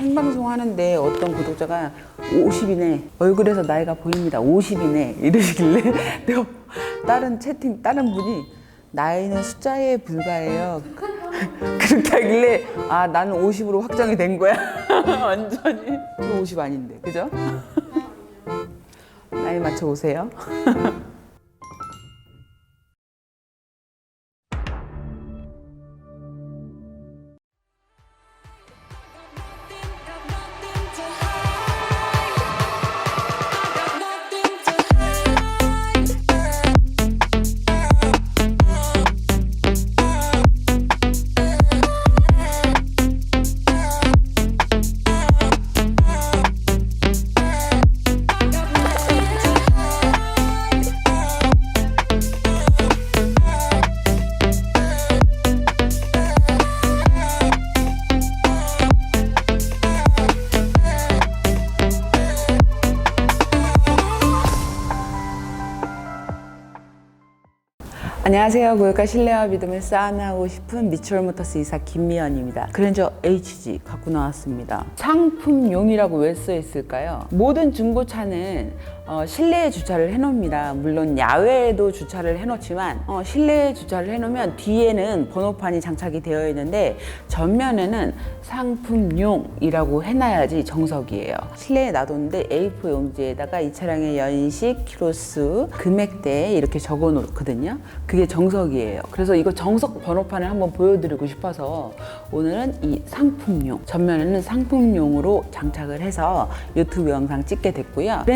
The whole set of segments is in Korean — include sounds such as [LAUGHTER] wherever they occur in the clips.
생방송 하는데 어떤 구독자가 50이네. 얼굴에서 나이가 보입니다. 50이네. 이러시길래 [LAUGHS] 내가 다른 채팅 다른 분이 나이는 숫자에 불과해요. [LAUGHS] 그렇게 하길래 아 나는 50으로 확정이 된 거야. [LAUGHS] 완전히. 50 아닌데. 그죠? 나이 맞춰 오세요 안녕하세요. 고객과 신뢰와 믿음을 쌓아나가고 싶은 미추홀 모터스 이사 김미연입니다. 그랜저 HG 갖고 나왔습니다. 상품용이라고 왜 써 있을까요? 모든 중고차는 어, 실내에 주차를 해놓습니다. 물론 야외에도 주차를 해놓지만 어, 실내에 주차를 해놓으면 뒤에는 번호판이 장착이 되어 있는데 전면에는 상품용이라고 해놔야지 정석이에요. 실내에 놔뒀는데 A4 용지에다가 이 차량의 연식, 키로수, 금액대 이렇게 적어 놓거든요. 그게 정석이에요. 그래서 이거 정석 번호판을 한번 보여드리고 싶어서 오늘은 이 상품용, 전면에는 상품용으로 장착을 해서 유튜브 영상 찍게 됐고요. 그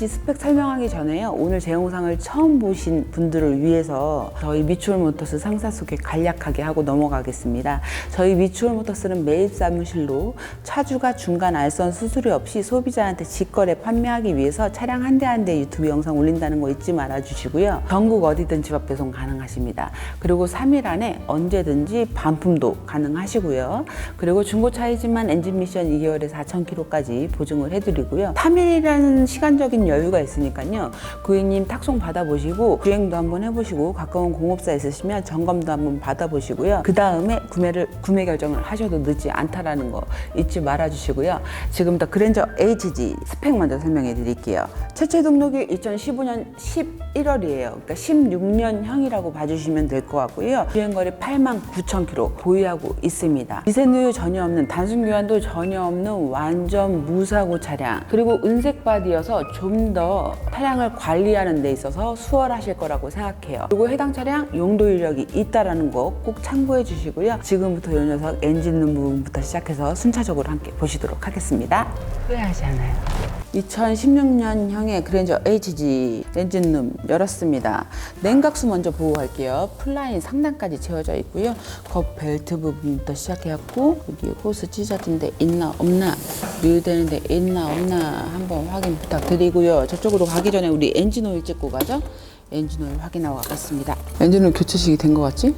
HG 스펙 설명하기 전에요. 오늘 제 영상을 처음 보신 분들을 위해서 저희 미추홀 모터스 상사 소개 간략하게 하고 넘어가겠습니다. 저희 미추홀 모터스는 매입 사무실로 차주가 중간 알선 수수료 없이 소비자한테 직거래 판매하기 위해서 차량 한 대 한 대 유튜브 영상 올린다는 거 잊지 말아 주시고요. 전국 어디든 집앞 배송 가능하십니다. 그리고 3일 안에 언제든지 반품도 가능하시고요. 그리고 중고차이지만 엔진 미션 2개월에 4,000km까지 보증을 해드리고요. 3일이라는 시간적인 여유가 있으니까요. 고객님 탁송 받아보시고 주행도 한번 해보시고 가까운 공업사 있으시면 점검도 한번 받아보시고요. 그 다음에 구매를 구매 결정을 하셔도 늦지 않다라는 거 잊지 말아주시고요. 지금부터 그랜저 HG 스펙 먼저 설명해 드릴게요. 최초 등록이 2015년 11월이에요. 그러니까 16년형이라고 봐주시면 될 것 같고요. 주행거리 8만 9천 킬로 보유하고 있습니다. 미세누유 전혀 없는 단순 교환도 전혀 없는 완전 무사고 차량. 그리고 은색 바디여서 좀더 차량을 관리하는 데 있어서 수월하실 거라고 생각해요. 그리고 해당 차량 용도 이력이 있다라는 거 꼭 참고해 주시고요. 지금부터 이 녀석 엔진 룸 부분부터 시작해서 순차적으로 함께 보시도록 하겠습니다. 후회하지 않아요. 2016년형의 그랜저 HG 엔진룸 열었습니다. 냉각수 먼저 보고 갈게요. 플라인 상단까지 채워져 있고요. 겉 벨트 부분부터 시작해갖고 여기 호스 찢어진 데 있나 없나 밀되는 데 있나 없나 한번 확인 부탁드리고요. 저쪽으로 가기 전에 우리 엔진 오일 찍고 가죠. 엔진 오일 확인하고 가겠습니다. 엔진 오일 교체식이 된 것 같지?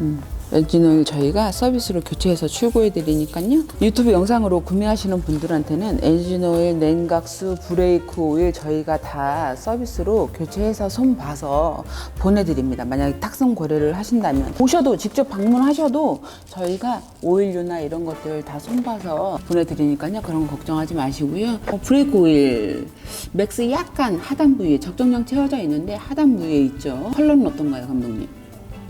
음. 엔진오일 저희가 서비스로 교체해서 출고해 드리니까요. 유튜브 영상으로 구매하시는 분들한테는 엔진오일, 냉각수, 브레이크 오일 저희가 다 서비스로 교체해서 손 봐서 보내드립니다. 만약에 탁송 거래를 하신다면 오셔도 직접 방문하셔도 저희가 오일류나 이런 것들 다 손 봐서 보내드리니까요. 그런 거 걱정하지 마시고요. 어, 브레이크 오일 맥스 약간 하단 부위에 적정량 채워져 있는데 하단 부위에 있죠. 컬러는 어떤가요, 감독님?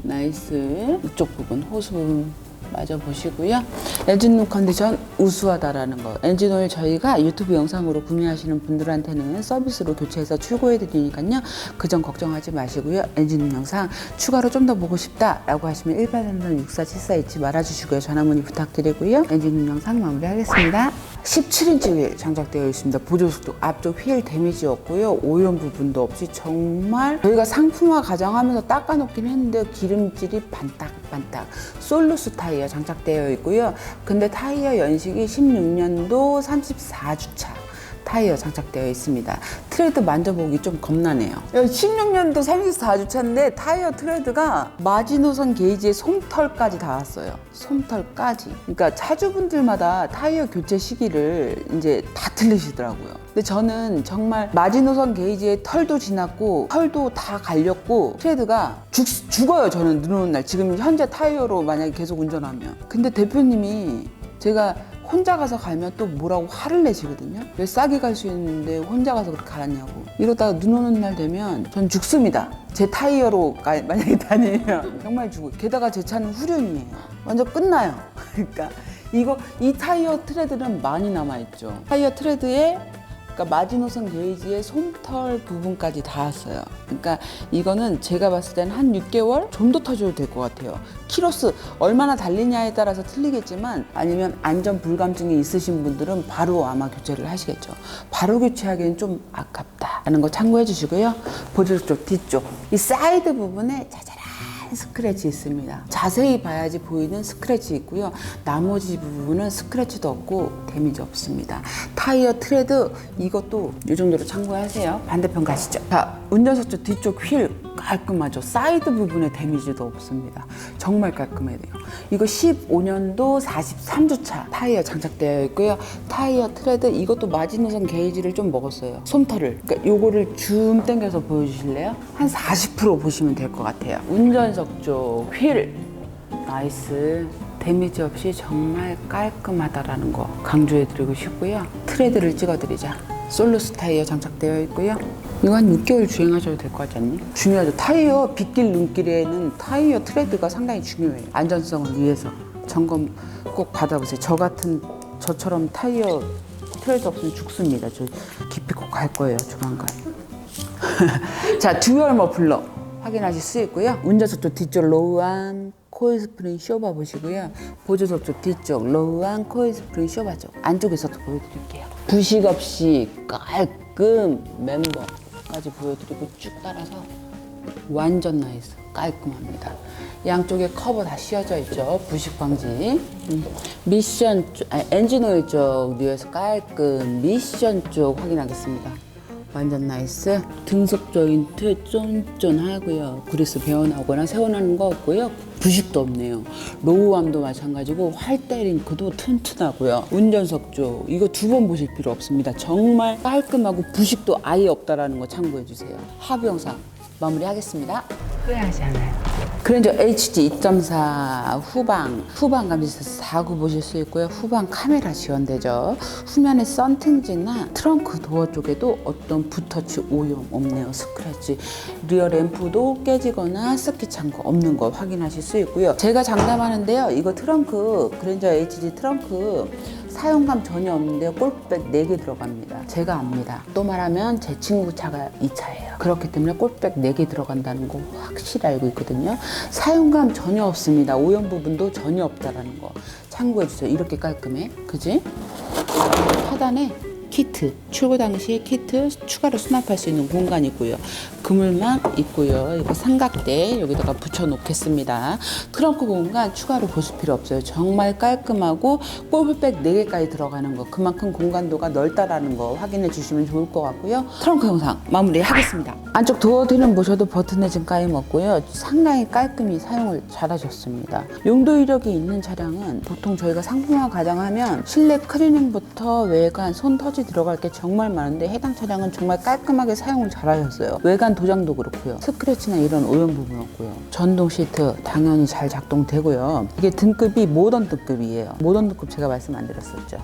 나이스. 이쪽 부분 호수 마저 보시고요. 엔진룸 컨디션 우수하다라는 거. 엔진 오일 저희가 유튜브 영상으로 구매하시는 분들한테는 서비스로 교체해서 출고해 드리니까요. 그 점 걱정하지 마시고요. 엔진룸 영상 추가로 좀 더 보고 싶다 라고 하시면 1833 6474 잊지 말아주시고요. 전화 문의 부탁드리고요. 엔진룸 영상 마무리하겠습니다 17인치 휠 장착되어 있습니다. 보조속도 앞쪽 휠 데미지 없고요. 오염 부분도 없이 정말 저희가 상품화 가정하면서 닦아놓긴 했는데 기름질이 반딱반딱 솔루스 타이어 장착되어 있고요. 근데 타이어 연식이 16년도 34주차. 타이어 장착되어 있습니다. 트레드 만져보기 좀 겁나네요. 16년도 34주차인데 타이어 트레드가 마지노선 게이지의 솜털까지 닿았어요. 솜털까지. 그러니까 차주분들마다 타이어 교체 시기를 이제 다 틀리시더라고요. 근데 저는 정말 마지노선 게이지의 털도 지났고 털도 다 갈렸고 트레드가 죽, 죽어요. 저는 눈 오는 날. 지금 현재 타이어로 만약에 계속 운전하면. 근데 대표님이 제가 혼자 가서 갈면 또 뭐라고 화를 내시거든요. 왜 싸게 갈 수 있는데 혼자 가서 그렇게 갈았냐고. 이러다가 눈 오는 날 되면 전 죽습니다. 제 타이어로 가- 만약에 다니면 [LAUGHS] 정말 죽어요. 게다가 제 차는 후륜이에요. 완전 끝나요. [LAUGHS] 그러니까 이거 이 타이어 트레드는 많이 남아 있죠. 타이어 트레드에 그러니까 마지노선 게이지의 솜털 부분까지 닿았어요. 그러니까 이거는 제가 봤을 때는 한 6개월 좀 더 터줘도 될 것 같아요. 키로수 얼마나 달리냐에 따라서 틀리겠지만 아니면 안전 불감증이 있으신 분들은 바로 아마 교체를 하시겠죠. 바로 교체하기엔 좀 아깝다라는 거 참고해 주시고요. 보조 쪽 뒤쪽 이 사이드 부분에 자잘한 스크래치 있습니다. 자세히 봐야지 보이는 스크래치 있고요. 나머지 부분은 스크래치도 없고 데미지 없습니다. 타이어 트레드 이것도 이 정도로 참고하세요. 반대편 가시죠. 자, 운전석 쪽 뒤쪽 휠 깔끔하죠. 사이드 부분에 데미지도 없습니다. 정말 깔끔해요. 이거 15년도 43주차 타이어 장착되어 있고요. 타이어 트레드 이것도 마지노선 게이지를 좀 먹었어요. 솜털을. 그러니까 요거를 줌 당겨서 보여주실래요? 한 40% 보시면 될 것 같아요. 운전석 쪽 휠. 나이스. 데미지 없이 정말 깔끔하다라는 거 강조해드리고 싶고요. 트레드를 찍어드리자. 솔루스 타이어 장착되어 있고요. 이거 한 6개월 주행하셔도 될 것 같지 않니? 중요하죠. 타이어 빗길 눈길에는 타이어 트레드가 상당히 중요해요. 안전성을 위해서 점검 꼭 받아보세요. 저 같은 저처럼 타이어 트레드 없으면 죽습니다. 저 깊이 꼭 갈 거예요. 조만간. [LAUGHS] 자, 듀얼 머플러 확인하실 수 있고요. 운전석 쪽 뒤쪽 로우암 코일 스프링 쇼바 보시고요. 보조석 쪽 뒤쪽 로우암 코일 스프링 쇼바죠. 안쪽에서도 보여드릴게요. 부식 없이 깔끔 멤버 까지 보여드리고 쭉 따라서 완전 나이스 깔끔합니다. 양쪽에 커버 다 씌워져 있죠. 부식 방지. 음. 미션 쪽, 아니, 엔진 오일 쪽 뉘에서 깔끔 미션 쪽 확인하겠습니다. 완전 나이스. 등속 조인트 쫀쫀하고요. 그리스 배어나거나 세워나는 거 없고요. 부식도 없네요. 로우암도 마찬가지고 활대 링크도 튼튼하고요. 운전석 쪽 이거 두 번 보실 필요 없습니다. 정말 깔끔하고 부식도 아예 없다라는 거 참고해 주세요. 하부 영상 마무리하겠습니다. 후회하지 않아요. 그랜저 HG 2.4 후방 후방 감지에서 4구 보실 수 있고요. 후방 카메라 지원되죠. 후면에 썬팅지나 트렁크 도어 쪽에도 어떤 붓터치 오염 없네요. 스크래치 리어 램프도 깨지거나 스키 찬거 없는 거 확인하실 수 있고요. 제가 장담하는데요. 이거 트렁크 그랜저 HG 트렁크 사용감 전혀 없는데요. 골프백 4개 들어갑니다. 제가 압니다. 또 말하면 제 친구 차가 이 차예요. 그렇기 때문에 골프백 4개 들어간다는 거 확실히 알고 있거든요. 사용감 전혀 없습니다. 오염 부분도 전혀 없다라는 거 참고해 주세요. 이렇게 깔끔해. 그지? 하단에 키트, 출고 당시에 키트 추가로 수납할 수 있는 공간이 있고요. 그물망 있고요. 이거 삼각대 여기다가 붙여 놓겠습니다. 트렁크 공간 추가로 보실 필요 없어요. 정말 깔끔하고 골프백 4개까지 들어가는 거 그만큼 공간도가 넓다라는 거 확인해 주시면 좋을 것 같고요. 트렁크 영상 마무리 하겠습니다. 안쪽 도어 뒤는 보셔도 버튼에 지금 까임 없고요. 상당히 깔끔히 사용을 잘 하셨습니다. 용도 이력이 있는 차량은 보통 저희가 상품화 가정하면 실내 클리닝부터 외관 손 터지 들어갈 게 정말 많은데 해당 차량은 정말 깔끔하게 사용을 잘 하셨어요. 외관 도장도 그렇고요. 스크래치나 이런 오염 부분 없고요. 전동 시트 당연히 잘 작동되고요. 이게 등급이 모던 등급이에요. 모던 등급 제가 말씀 안 드렸었죠.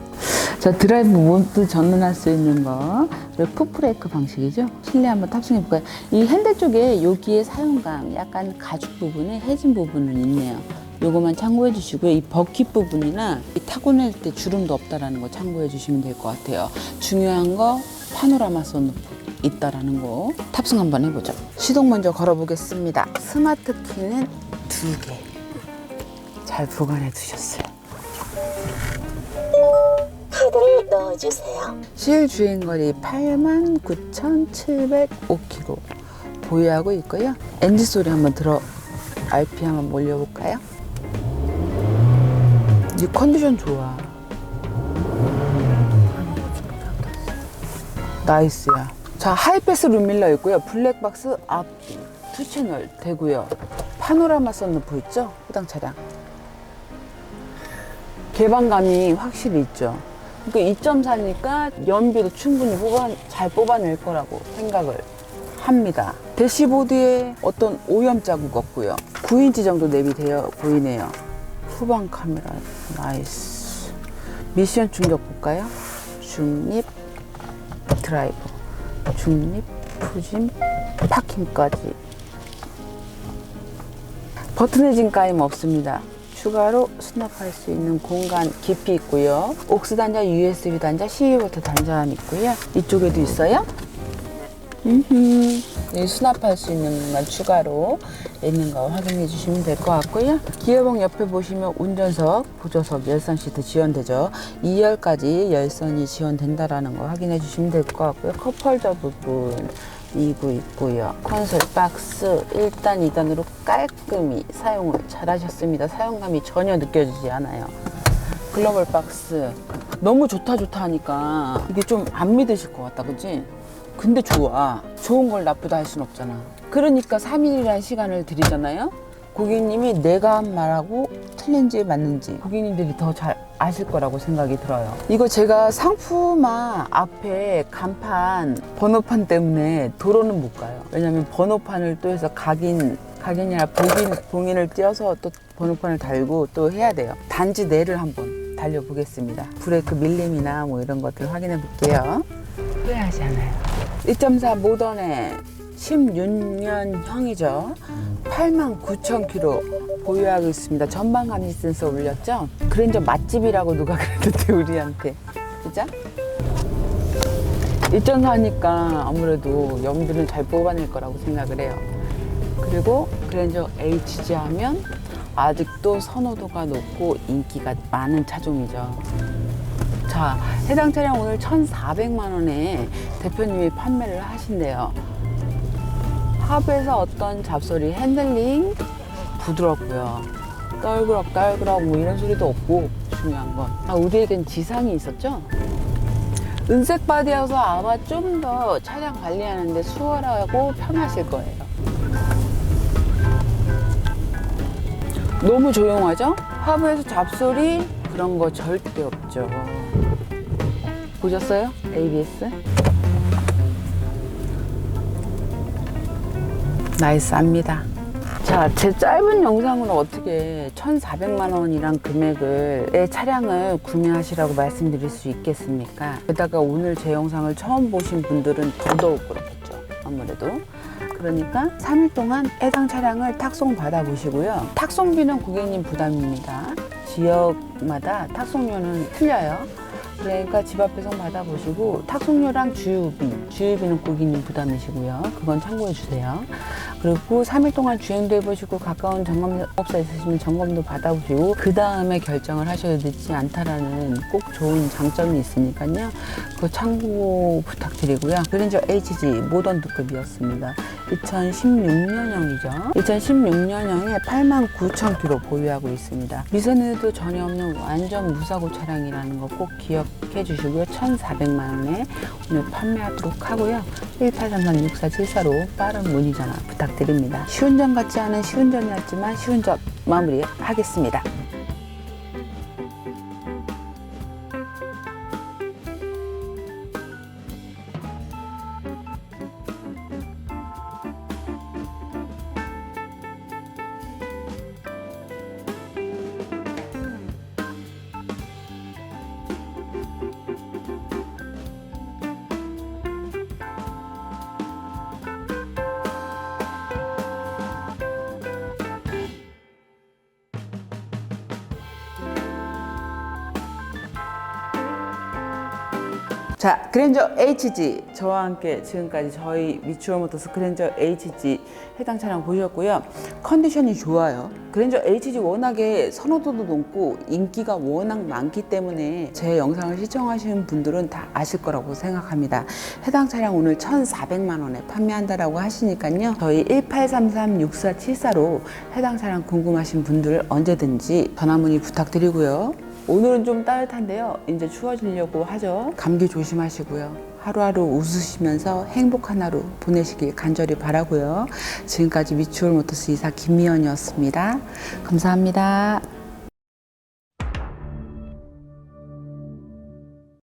자 드라이브 모드 전환할 수 있는 거 풋브레이크 방식이죠. 실내 한번 탑승해 볼까요? 이 핸들 쪽에 여기에 사용감 약간 가죽 부분에 해진 부분은 있네요. 요거만 참고해 주시고요. 이 버킷 부분이나 이 타고 낼 때 주름도 없다라는 거 참고해 주시면 될 것 같아요. 중요한 거 파노라마 선루프 있다라는 거 탑승 한번 해보죠. 시동 먼저 걸어보겠습니다. 스마트 키는 두 개. 잘 보관해 두셨어요. 카드를 넣어주세요. 실 주행 거리 89,705km 보유하고 있고요. 엔진 소리 한번 들어 RP 한번 몰려볼까요? 이 컨디션 좋아. 나이스야. 자, 하이패스 룸밀러 있고요. 블랙박스 앞 투 채널 되고요. 파노라마 썬루프 있죠? 해당 차량. 개방감이 확실히 있죠. 그러니까 2.4니까 연비도 충분히 뽑아, 잘 뽑아낼 거라고 생각을 합니다. 대시보드에 어떤 오염 자국 없고요. 9인치 정도 내비되어 보이네요. 후방 카메라 나이스. 미션 충격 볼까요? 중립 드라이브, 중립 후진 파킹까지. 버튼의 진가임 없습니다. 추가로 수납할 수 있는 공간 깊이 있고요. 옥스 단자, USB 단자, CE버터 단자 있고요. 이쪽에도 있어요. 네, 수납할 수 있는 공간 추가로 있는 거 확인해 주시면 될 것 같고요. 기어봉 옆에 보시면 운전석, 보조석, 열선 시트 지원되죠. 2열까지 열선이 지원된다라는 거 확인해 주시면 될 것 같고요. 컵홀더 부분 2구 있고요. 콘솔 박스 1단, 2단으로 깔끔히 사용을 잘 하셨습니다. 사용감이 전혀 느껴지지 않아요. 글로벌 박스 너무 좋다 좋다 하니까 이게 좀 안 믿으실 것 같다 그지? 근데 좋아 좋은 걸 나쁘다 할 순 없잖아 그러니까 3일이라는 시간을 드리잖아요 고객님이 내가 한 말하고 틀린지 맞는지 고객님들이 더 잘 아실 거라고 생각이 들어요 이거 제가 상품화 앞에 간판 번호판 때문에 도로는 못 가요 왜냐면 번호판을 또 해서 각인 각인이나 봉인, 봉인을 띄어서 또 번호판을 달고 또 해야 돼요. 단지 내를 한번 달려보겠습니다. 브레이크 밀림이나 뭐 이런 것들 확인해 볼게요. 후회하지 않아요. 2.4 모던의 16년형이죠. 89,000km 보유하고 있습니다. 전방 감지 센서 올렸죠? 그랜저 맛집이라고 누가 [LAUGHS] 그랬는데 우리한테. 그죠? 1.4니까 아무래도 염두는 잘 뽑아낼 거라고 생각을 해요. 그리고 그랜저 HG 하면 아직도 선호도가 높고 인기가 많은 차종이죠. 자, 해당 차량 오늘 1,400만 원에 대표님이 판매를 하신대요. 합에서 어떤 잡소리, 핸들링 부드럽고요. 떨그럭 떨그럭 뭐 이런 소리도 없고 중요한 건 아, 우리에겐 지상이 있었죠. 은색 바디여서 아마 좀 더 차량 관리하는데 수월하고 편하실 거예요. 너무 조용하죠? 하부에서 잡소리 그런 거 절대 없죠. 보셨어요? ABS? 나이스합니다. 자, 제 짧은 영상으로 어떻게 1,400만 원이란 금액을 의 차량을 구매하시라고 말씀드릴 수 있겠습니까? 게다가 오늘 제 영상을 처음 보신 분들은 더더욱 그렇겠죠. 아무래도. 그러니까 3일 동안 해당 차량을 탁송 받아보시고요. 탁송비는 고객님 부담입니다. 지역마다 탁송료는 틀려요. 그러니까 집 앞에서 받아보시고 탁송료랑 주유비, 주유비는 고객님 부담이시고요. 그건 참고해 주세요. 그리고 3일 동안 주행도 해보시고 가까운 점검업사 있으시면 점검도 받아보시고 그 다음에 결정을 하셔야 되지 않다라는 꼭 좋은 장점이 있으니까요. 그 참고 부탁드리고요. 그랜저 HG 모던 두급이었습니다. 2016년형이죠. 2016년형에 89,000km 보유하고 있습니다. 미선에도 전혀 없는 완전 무사고 차량이라는 거 꼭 기억 해 주시고요. 1,400만 원에 오늘 판매하도록 하고요. 1833-6474로 빠른 문의 전화 부탁드립니다. 시운전 같지 않은 시운전이었지만 시운전 마무리하겠습니다. 자, 그랜저 HG 저와 함께 지금까지 저희 미추어 모터스 그랜저 HG 해당 차량 보셨고요. 컨디션이 좋아요. 그랜저 HG 워낙에 선호도도 높고 인기가 워낙 많기 때문에 제 영상을 시청하시는 분들은 다 아실 거라고 생각합니다. 해당 차량 오늘 1,400만 원에 판매한다라고 하시니까요. 저희 1833-6474로 해당 차량 궁금하신 분들 언제든지 전화 문의 부탁드리고요. 오늘은 좀 따뜻한데요. 이제 추워지려고 하죠. 감기 조심하시고요. 하루하루 웃으시면서 행복한 하루 보내시길 간절히 바라고요. 지금까지 미추홀 모터스 이사 김미연이었습니다. 감사합니다.